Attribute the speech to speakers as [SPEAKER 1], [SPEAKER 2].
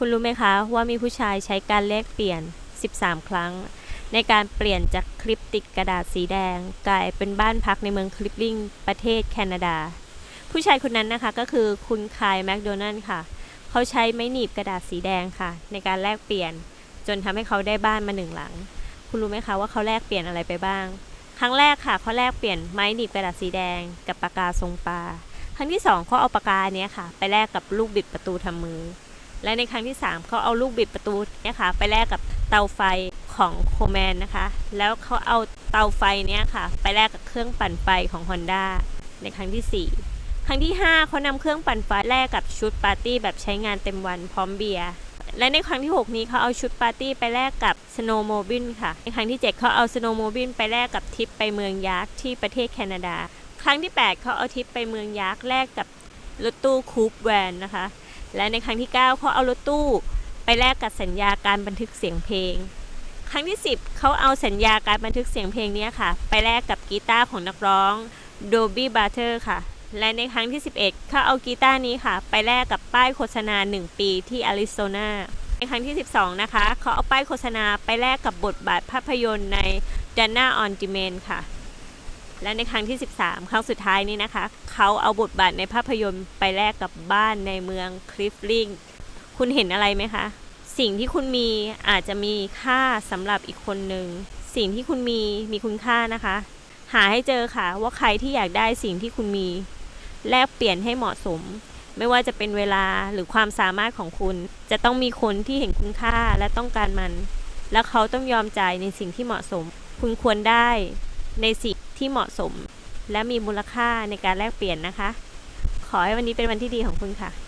[SPEAKER 1] คุณรู้ไหมคะว่ามีผู้ชายใช้การแลกเปลี่ยน 13 ครั้ง ในการเปลี่ยนจากคลิปติดกระดาษสีแดง กลายเป็นบ้านพักในเมืองคลิปลิงประเทศแคนาดา ผู้ชายคนนั้นนะคะก็คือคุณคายแมคโดนัลด์ค่ะ เขาใช้ไม้หนีบกระดาษสีแดงค่ะ ในการแลกเปลี่ยน จนทำให้เขาได้บ้านมาหนึ่งหลัง คุณรู้ไหมคะว่าเขาแลกเปลี่ยนอะไรไปบ้าง ครั้งแรกค่ะเขาแลกเปลี่ยนไม้หนีบกระดาษสีแดง กับปากกาทรงปลาครั้งที่สองเขาเอาปากกาเนี้ยค่ะ ไปแลกกับลูกบิดประตูทำมือ และในครั้งที่ 3 เขาเอาลูกบิดประตูเนี่ยค่ะไปแลกกับเตาไฟของโคแมนนะคะ แล้วเขาเอาเตาไฟเนี้ยค่ะ ไปแลกกับเครื่องปั่นไฟของ Honda ในครั้งที่ 4 ครั้งที่ 5 เขานำเครื่องปั่นไฟแลกกับชุดปาร์ตี้แบบใช้งานเต็มวันพร้อมเบียร์และในครั้งที่ 6 นี้เขาเอาชุดปาร์ตี้ไปแลกกับสโนว์โมบิลค่ะ ในครั้งที่ 7 เขาเอาสโนว์โมบิลไปแลกกับทริปไปเมืองยักษ์ที่ประเทศแคนาดา ครั้งที่ 8 เขาเอาทริปไปเมืองยักษ์แลกกับรถตู้คูปแวนนะคะ และในครั้งที่ 9เขาเอารถตู้ไปแลกกับสัญญาการบันทึกเสียงเพลง ครั้งที่ 10เขาเอาสัญญาการบันทึกเสียงเพลงนี้ค่ะ ไปแลกกับกีตาร์ของนักร้อง Dobby Butter ค่ะ และในครั้งที่ 11เขาเอากีตาร์นี้ค่ะ ไปแลกกับป้ายโฆษณา 1 ปีที่อาริโซนาในครั้งที่ 12 นะคะเขาเอาป้ายโฆษณาไปแลกกับบทบาทภาพยนตร์ใน Dana on Demand ค่ะ และในครั้งที่ 13 ครั้งสุดท้ายนี้นะคะ เขาเอาบทบาทในภาพยนตร์ไปแลกกับบ้านในเมืองคลิฟลิงคุณเห็นอะไรไหมคะ สิ่งที่คุณมีอาจจะมีค่าสำหรับอีกคนหนึ่ง สิ่งที่คุณมีมีคุณค่านะคะ หาให้เจอค่ะว่าใครที่อยากได้สิ่งที่คุณมี แลกเปลี่ยนให้เหมาะสม ไม่ว่าจะเป็นเวลาหรือความสามารถของคุณ จะต้องมีคนที่เห็นคุณค่าและต้องการมัน และเขาต้องยอมจ่ายในสิ่งที่เหมาะสม คุณควรได้ในสิ่ง ที่เหมาะสม และมีมูลค่าในการแลกเปลี่ยนนะคะ ขอให้วันนี้เป็นวันที่ดีของคุณค่ะ